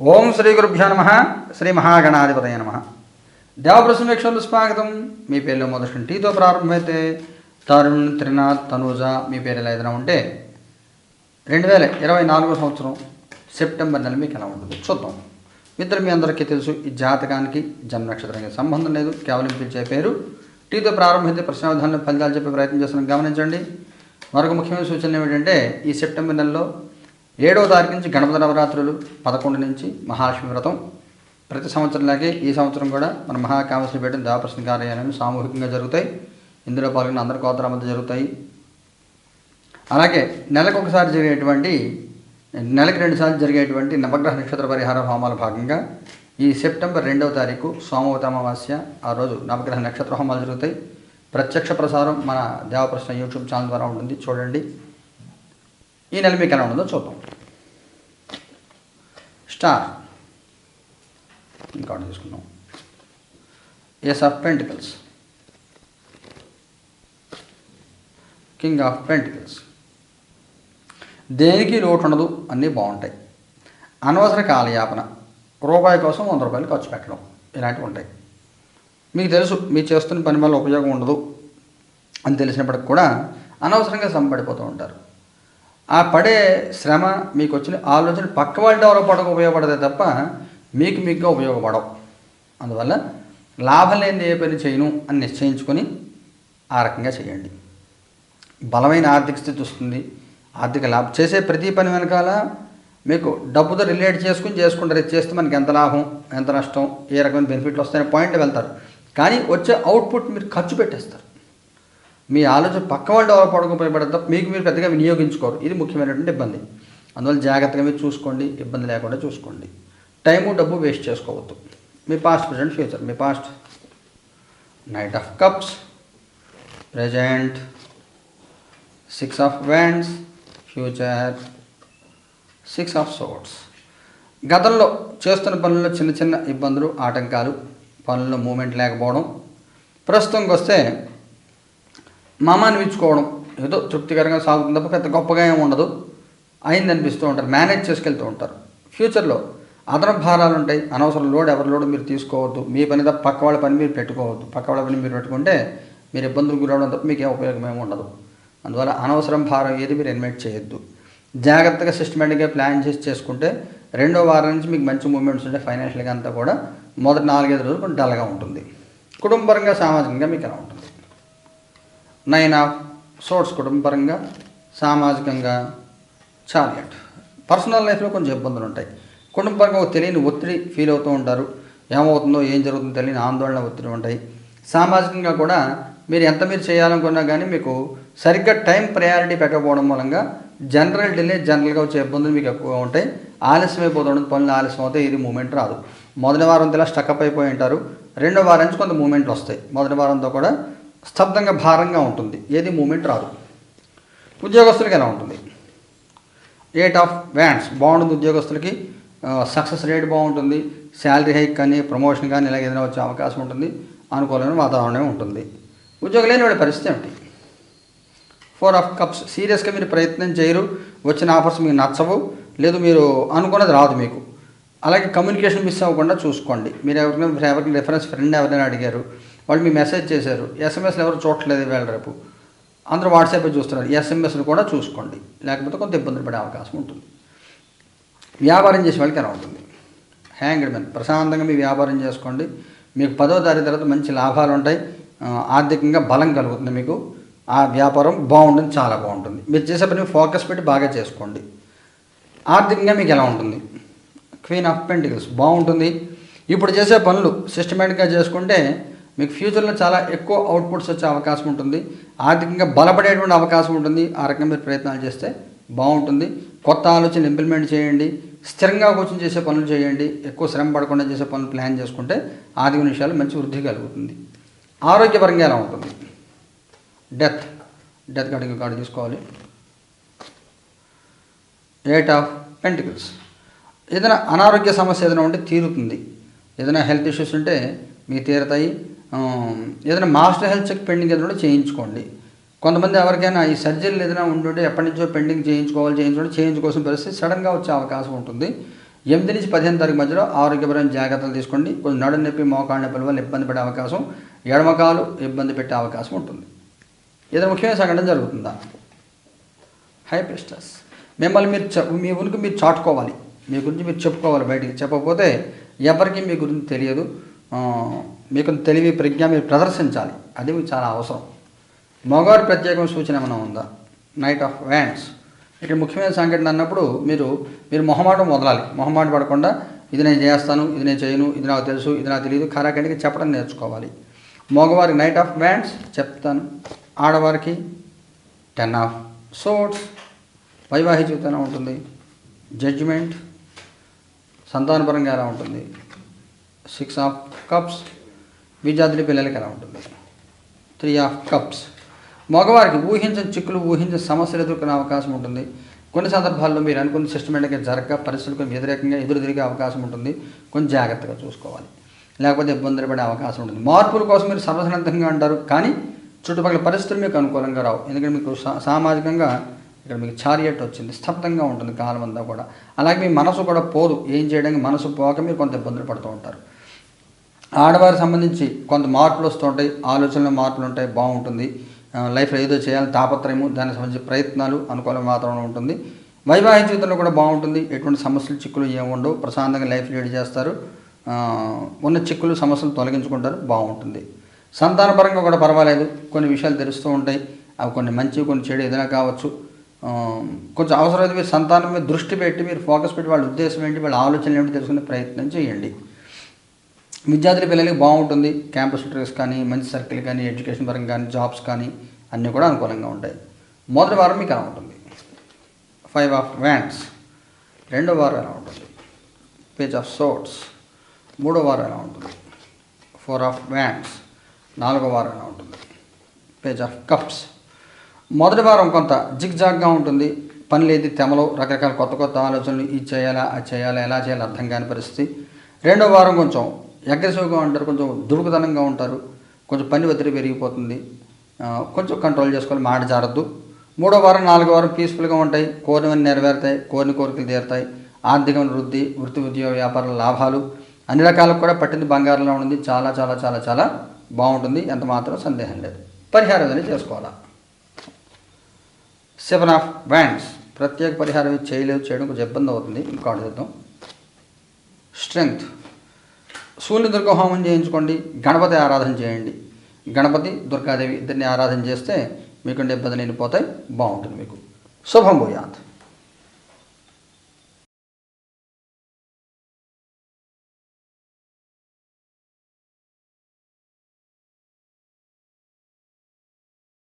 ఓం శ్రీ గురుభ్యో నమ. శ్రీ మహాగణాధిపతయ నమ. దేవప్రసం వీక్షలు స్వాగతం. మీ పేర్లు మొదటి టీతో ప్రారంభమైతే తరుణ్ త్రినాథ్ తనూజ మీ పేరు ఎలా ఏదైనా ఉంటే రెండు వేల ఇరవై నాలుగో సంవత్సరం సెప్టెంబర్ నెల మీకు ఎలా ఉంటుంది చూద్దాం. మిత్రులు మీ అందరికీ తెలుసు ఈ జాతకానికి జన్మ నక్షత్రానికి సంబంధం లేదు. కేవలం పిలిచే పేరు. టీతో ప్రారంభమైతే ప్రశ్నావధానం ఫలితాలు చెప్పే ప్రయత్నం చేస్తున్నాం. గమనించండి. మరొక ముఖ్యమైన సూచన ఏమిటంటే ఈ సెప్టెంబర్ నెలలో ఏడవ తారీఖు నుంచి గణపతి నవరాత్రులు పదకొండు నుంచి మహాలక్ష్మి వ్రతం. ప్రతి సంవత్సరంలాగే ఈ సంవత్సరం కూడా మన మహాకామశ్రీ పీఠం దేవప్రశ్న కార్యాలయం సామూహికంగా జరుగుతాయి. ఇందులో పాల్గొన్న అందరి కోతల మధ్య జరుగుతాయి. అలాగే నెలకు ఒకసారి జరిగేటువంటి నెలకు రెండుసార్లు జరిగేటువంటి నవగ్రహ నక్షత్ర పరిహార హోమాల భాగంగా ఈ సెప్టెంబర్ రెండవ తారీఖు సోమవతి అమావాస్య ఆ రోజు నవగ్రహ నక్షత్ర హోమాలు జరుగుతాయి. ప్రత్యక్ష ప్రసారం మన దేవప్రశ్న యూట్యూబ్ ఛానల్ ద్వారా ఉంటుంది. చూడండి. ఈ నెల మీకు ఎలా ఉంటుందో చూద్దాం. స్టార్. ఇంకా చూసుకున్నాం ace of pentacles? King of pentacles. దేనికి లోటు ఉండదు అన్నీ బాగుంటాయి. అనవసర కాలయాపన. రూపాయి కోసం వంద రూపాయలు ఖర్చు పెట్టడం. ఇలాంటివి ఉంటాయి. మీకు తెలుసు మీరు చేస్తున్న పని వల్ల ఉపయోగం ఉండదు అని తెలిసినప్పటికి కూడా అనవసరంగా శ్రమ ఉంటారు. ఆ పడే శ్రమ మీకు వచ్చిన ఆలోచన పక్క వాళ్ళు డెవలప్ అవడానికి ఉపయోగపడతాయి తప్ప మీకు మీకుగా ఉపయోగపడవు. అందువల్ల లాభం లేని ఏ పని చేయను అని నిశ్చయించుకొని ఆ రకంగా చేయండి. బలమైన ఆర్థిక స్థితి వస్తుంది. ఆర్థిక లాభం చేసే ప్రతి పని వెనకాల మీకు డబ్బుతో రిలేట్ చేసుకుని చేసుకుంటారు. ఇది చేస్తే మనకి ఎంత లాభం ఎంత నష్టం ఏ రకమైన బెనిఫిట్లు వస్తాయనే పాయింట్ వెళ్తారు. కానీ వచ్చే అవుట్పుట్ మీరు ఖర్చు పెట్టేస్తారు. మీ ఆలోచన పక్క వాళ్ళు డెవలప్ అవ్వడం ఉపయోగపడదు మీకు మీరు పెద్దగా వినియోగించుకోరు. ఇది ముఖ్యమైనటువంటి ఇబ్బంది. అందువల్ల జాగ్రత్తగా మీరు చూసుకోండి ఇబ్బంది లేకుండా చూసుకోండి. టైము డబ్బు వేస్ట్ చేసుకోవద్దు. మీ past present future. Me past. Knight of cups. Present. Six of wands. Future. Six of swords. గతంలో చేస్తున్న పనుల్లో చిన్న చిన్న ఇబ్బందులు ఆటంకాలు పనుల్లో మూమెంట్ లేకపోవడం. ప్రస్తుతంకి వస్తే మమ అనిపించుకోవడం. ఏదో తృప్తికరంగా సాగుతుంది తప్ప పెద్ద గొప్పగా ఏమి ఉండదు. అయింది అనిపిస్తూ ఉంటారు. మేనేజ్ చేసుకెళ్తూ ఉంటారు. ఫ్యూచర్లో అదనపు భారాలు ఉంటాయి. అనవసరం లోడ్ ఎవరి లోడ్ మీరు తీసుకోవద్దు. మీ పని తప్ప పక్క వాళ్ళ పని మీరు పెట్టుకోవద్దు. పక్క వాళ్ళ పని మీరు పెట్టుకుంటే మీరు ఇబ్బందులు గురవడం తప్ప మీకు ఏం ఉపయోగం ఏమి ఉండదు. అందువల్ల అనవసరం భారం ఏది మీరు ఇన్వైట్ చేయొద్దు. జాగ్రత్తగా సిస్టమేటిక్గా ప్లాన్ చేసి చేసుకుంటే రెండో వారం నుంచి మీకు మంచి మూమెంట్స్ ఉంటే ఫైనాన్షియల్గా అంతా కూడా మొదటి నాలుగైదు రోజులు కొంచెం డల్గా ఉంటుంది. కుటుంబపరంగా సామాజికంగా మీకు ఎలా ఉంటుంది. నైన్ ఆఫ్ సోర్స్ కుటుంబపరంగా సామాజికంగా చారియట్ పర్సనల్ లైఫ్లో కొంచెం ఇబ్బందులు ఉంటాయి. కుటుంబపరంగా ఒక తెలియని ఒత్తిడి ఫీల్ అవుతూ ఉంటారు. ఏమవుతుందో ఏం జరుగుతుందో తెలియని ఆందోళన ఒత్తిడి ఉంటాయి. సామాజికంగా కూడా మీరు ఎంత మీరు చేయాలనుకున్నా కానీ మీకు సరిగ్గా టైం ప్రయారిటీ పెట్టకపోవడం మూలంగా జనరల్ డిలే జనరల్గా వచ్చే ఇబ్బందులు మీకు ఎక్కువగా ఉంటాయి. ఆలస్యం అయిపోతుంది పనులు ఆలస్యం అవుతాయి ఇది మూమెంట్ రాదు. మొదటి వారం ఇలా స్టక్అప్ అయిపోయి ఉంటారు. రెండో వారం నుంచి కొంత మూమెంట్లు వస్తాయి. మొదటి వారంతో కూడా స్తబ్దంగా భారంగా ఉంటుంది. ఏది మూమెంట్ రాదు. ఉద్యోగస్తులకి ఎలా ఉంటుంది? ఎయిట్ ఆఫ్ వ్యాండ్స్ బాగుంటుంది ఉద్యోగస్తులకి. సక్సెస్ రేట్ బాగుంటుంది. శాలరీ హైక్ కానీ ప్రమోషన్ కానీ ఇలాగ ఏదైనా వచ్చే అవకాశం ఉంటుంది. అనుకూలమైన వాతావరణం ఉంటుంది. ఉద్యోగం లేని వాడి పరిస్థితి ఏమిటి? ఫోర్ ఆఫ్ కప్స్ సీరియస్గా మీరు ప్రయత్నం చేయరు. వచ్చిన ఆఫర్స్ మీకు నచ్చవు. లేదు మీరు అనుకున్నది రాదు మీకు. అలాగే కమ్యూనికేషన్ మిస్ అవ్వకుండా చూసుకోండి. మీరు ఎవరికైనా ఎవరికి రిఫరెన్స్ ఫ్రెండ్ ఎవరైనా అడిగారు. వాళ్ళు మీ మెసేజ్ చేశారు. ఎస్ఎంఎస్లు ఎవరు చూడట్లేదు వేళ రేపు. అందరూ వాట్సాప్ చూస్తున్నారు. ఎస్ఎంఎస్లు కూడా చూసుకోండి. లేకపోతే కొంత ఇబ్బందులు పడే అవకాశం ఉంటుంది. వ్యాపారం చేసే వాళ్ళకి ఎలా ఉంటుంది? హ్యాంగ్డ్ మెన్ ప్రశాంతంగా మీ వ్యాపారం చేసుకోండి. మీకు పదో తారీఖు తర్వాత మంచి లాభాలు ఉంటాయి. ఆర్థికంగా బలం కలుగుతుంది మీకు. ఆ వ్యాపారం బాగుంటుంది చాలా బాగుంటుంది. మీరు చేసే పని ఫోకస్ పెట్టి బాగా చేసుకోండి. ఆర్థికంగా మీకు ఎలా ఉంటుంది? క్వీన్ ఆఫ్ పెంటికల్స్ బాగుంటుంది. ఇప్పుడు చేసే పనులు సిస్టమేటిక్గా చేసుకుంటే మీకు ఫ్యూచర్లో చాలా ఎక్కువ అవుట్పుట్స్ వచ్చే అవకాశం ఉంటుంది. ఆర్థికంగా బలపడేటువంటి అవకాశం ఉంటుంది. ఆ రకంగా మీరు ప్రయత్నాలు చేస్తే బాగుంటుంది. కొత్త ఆలోచనలు ఇంప్లిమెంట్ చేయండి. స్థిరంగా కూర్చొని చేసే పనులు చేయండి. ఎక్కువ శ్రమ పడకుండా చేసే పనులు ప్లాన్ చేసుకుంటే ఆర్థిక విషయాలు మంచి వృద్ధి కలుగుతుంది. ఆరోగ్యపరంగా ఎలా ఉంటుంది? డెత్ డెత్ కార్డు కార్డు తీసుకోవాలి. ఎయిట్ ఆఫ్ పెంటికల్స్ ఏదైనా అనారోగ్య సమస్య ఏదైనా ఉంటే తీరుతుంది. ఏదైనా హెల్త్ ఇష్యూస్ ఉంటే మీకు తీరుతాయి. ఏదైనా మాస్టర్ హెల్త్ చెక్ పెండింగ్ ఏదైనా కూడా చేయించుకోండి. కొంతమంది ఎవరికైనా ఈ సర్జరీలు ఏదైనా ఉంటుంటే ఎప్పటి నుంచో పెండింగ్ చేయించుకోవాలి చేయించుకోవాలి చేయించుకోవాల్సిన పరిస్థితి సడన్గా వచ్చే అవకాశం ఉంటుంది. ఎనిమిది నుంచి పదిహేను తారీఖు మధ్యలో ఆరోగ్యపరమైన జాగ్రత్తలు తీసుకోండి. కొంచెం నడు నొప్పి మోకాళ్ళ నొప్పుల వల్ల ఇబ్బంది పడే అవకాశం ఎడమకాలు ఇబ్బంది పెట్టే అవకాశం ఉంటుంది. ఏదైనా ముఖ్యమైన సంఘటన జరుగుతుందా? హై మిమ్మల్ని మీరు మీ ఉనికి మీరు చాటుకోవాలి. మీ గురించి మీరు చెప్పుకోవాలి బయటికి. చెప్పకపోతే ఎవరికి మీ గురించి తెలియదు. మీకు తెలివి ప్రజ్ఞ మీరు ప్రదర్శించాలి. అది మీకు చాలా అవసరం. మగవారి ప్రత్యేకమైన సూచన ఏమైనా ఉందా? నైట్ ఆఫ్ వ్యాండ్స్ ఇక్కడ ముఖ్యమైన సంఘటన అన్నప్పుడు మీరు మీరు మొహమాటం వదలాలి. మొహమాట పడకుండా ఇది నేను చేస్తాను ఇది నేను చేయను ఇది నాకు తెలుసు ఇది నాకు తెలియదు ఖరాఖండికి చెప్పడం నేర్చుకోవాలి. మగవారికి నైట్ ఆఫ్ వ్యాండ్స్ చెప్తాను. ఆడవారికి టెన్ ఆఫ్ సోట్స్ వైవాహిక జీవితంలో ఉంటుంది? జడ్జిమెంట్ సంతానపరంగా ఎలా ఉంటుంది? సిక్స్ ఆఫ్ కప్స్ విద్యార్థుల పిల్లలకి ఎలా ఉంటుంది? త్రీ ఆఫ్ కప్స్ మగవారికి ఊహించని చిక్కులు ఊహించిన సమస్యలు ఎదుర్కొనే అవకాశం ఉంటుంది. కొన్ని సందర్భాల్లో మీరు అనుకున్న సిస్టమేటిక్గా జరగక పరిస్థితులకు వ్యతిరేకంగా ఎదురు తిరిగే అవకాశం ఉంటుంది. కొంచెం జాగ్రత్తగా చూసుకోవాలి. లేకపోతే ఇబ్బందులు పడే అవకాశం ఉంటుంది. మార్పుల కోసం మీరు సర్వసన్నద్ధంగా అంటారు కానీ చుట్టుపక్కల పరిస్థితులు మీకు అనుకూలంగా రావు. ఎందుకంటే మీకు సా- సామాజికంగా ఇక్కడ మీకు చారియట్ వచ్చింది. స్తబ్దంగా ఉంటుంది కాలం అంతా కూడా. అలాగే మీ మనసు కూడా పోదు. ఏం చేయడానికి మనసు పోక మీరు కొంత ఇబ్బందులు పడుతూ ఉంటారు. ఆడవారికి సంబంధించి కొంత మార్పులు వస్తూ ఉంటాయి మార్పులు ఉంటాయి బాగుంటుంది. లైఫ్లో ఏదో చేయాలని తాపత్రయము దానికి సంబంధించి ప్రయత్నాలు అనుకూల వాతావరణం ఉంటుంది. వైవాహిక జీవితంలో కూడా బాగుంటుంది. ఎటువంటి సమస్యలు చిక్కులు ఏముండవు ప్రశాంతంగా లైఫ్ లీడ్ చేస్తారు. ఉన్న చిక్కులు సమస్యలు తొలగించుకుంటారు. బాగుంటుంది. సంతానపరంగా కూడా పర్వాలేదు. కొన్ని విషయాలు తెలుస్తూ ఉంటాయి. అవి కొన్ని మంచి కొన్ని చెడు ఏదైనా కావచ్చు. కొంచెం అవసరమైతే మీరు సంతానం మీద దృష్టి పెట్టి మీరు ఫోకస్ పెట్టి వాళ్ళ ఉద్దేశం ఏంటి వాళ్ళ ఆలోచనలు ఏంటి తెలుసుకునే ప్రయత్నం చేయండి. విద్యార్థుల పిల్లలకి బాగుంటుంది. క్యాంపస్ ఇంటర్వ్యూస్ కానీ మంచి సర్కిల్ కానీ ఎడ్యుకేషన్ పరంగా కానీ జాబ్స్ కానీ అన్నీ కూడా అనుకూలంగా ఉంటాయి. మొదటి వారం మీకు ఎలా ఉంటుంది? ఫైవ్ ఆఫ్ వ్యాండ్స్ రెండో వారం ఎలా ఉంటుంది? పేజ్ ఆఫ్ సోట్స్ మూడో వారం ఎలా ఉంటుంది? ఫోర్ ఆఫ్ వ్యాండ్స్ నాలుగో వారం ఎలా ఉంటుంది? పేజ్ ఆఫ్ కప్స్ మొదటి వారం కొంత జిగ్జాగ్గా ఉంటుంది. పని లేదు తెమలో రకరకాల కొత్త కొత్త ఆలోచనలు ఇది చేయాలా అది చేయాలా ఎలా చేయాలో అర్థం కాని పరిస్థితి. రెండో వారం కొంచెం అగ్రెసివ్గా ఉంటారు కొంచెం దుడుకుతనంగా ఉంటారు కొంచెం పని ఒత్తిడి పెరిగిపోతుంది. కొంచెం కంట్రోల్ చేసుకోవాలి మాట జారద్దు. మూడో వారం నాలుగో వారం పీస్ఫుల్గా ఉంటాయి. కోరినవన్నీ నెరవేరుతాయి కోరిన కోరికలు తీరుతాయి. ఆర్థికమైన వృద్ధి వృత్తి ఉద్యోగ వ్యాపార లాభాలు అన్ని రకాలకు కూడా పట్టింది బంగారంలో ఉంది చాలా చాలా చాలా చాలా బాగుంటుంది. ఎంత మాత్రం సందేహం లేదు. పరిహారం అనేది చేసుకోవాలా? సెవెన్ ఆఫ్ బ్యాండ్స్ ప్రత్యేక పరిహారం చేయలేదు చేయడం కొంచెం ఇబ్బంది అవుతుంది. ఇంకోటి చేద్దాం. స్ట్రెంగ్త్. సూర్య దుర్గ హోమం చేయించుకోండి గణపతి ఆరాధన చేయండి. గణపతి దుర్గాదేవి ఇద్దరిని ఆరాధన చేస్తే మీకుండే ఇబ్బందులు వెళ్ళిపోతాయి బాగుంటుంది మీకు. శుభం భూయాత్.